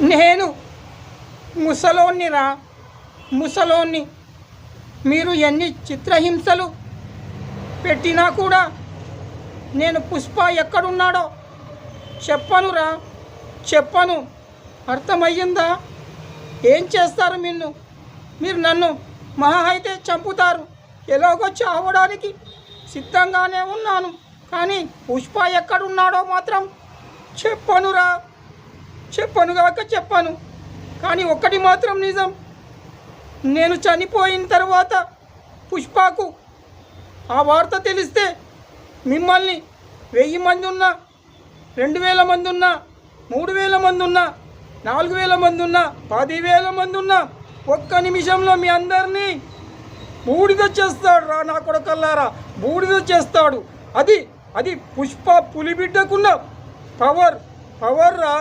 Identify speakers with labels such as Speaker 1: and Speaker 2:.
Speaker 1: నేను ముసలోన్నిరా. ముసలోన్ని మీరు ఎన్ని చిత్రహింసలు పెట్టినా కూడా నేను పుష్ప ఎక్కడున్నాడో చెప్పనురా. చెప్పను. అర్థమయ్యిందా? ఏం చేస్తారు నిన్ను మీరు నన్ను మహా అయితే చంపుతారు. ఎలాగో చావడానికి సిద్ధంగానే ఉన్నాను. కానీ పుష్ప ఎక్కడున్నాడో మాత్రం చెప్పనురా. చెప్పను కాక చెప్పాను. కానీ ఒక్కటి మాత్రం నిజం. నేను చనిపోయిన తర్వాత పుష్పకు ఆ వార్త తెలిస్తే మిమ్మల్ని వెయ్యి మంది ఉన్నా రెండు వేల మంది ఉన్నా మూడు వేల మంది ఉన్నా నాలుగు వేల మంది ఉన్నా పదివేల మంది ఉన్నా ఒక్క నిమిషంలో మీ అందరినీ బూడిద చేస్తాడు రా నా కొడకల్లారా. బూడిద చేస్తాడు. అది అది పుష్ప పులిబిడ్డకున్న పవర్ పవర్ రా.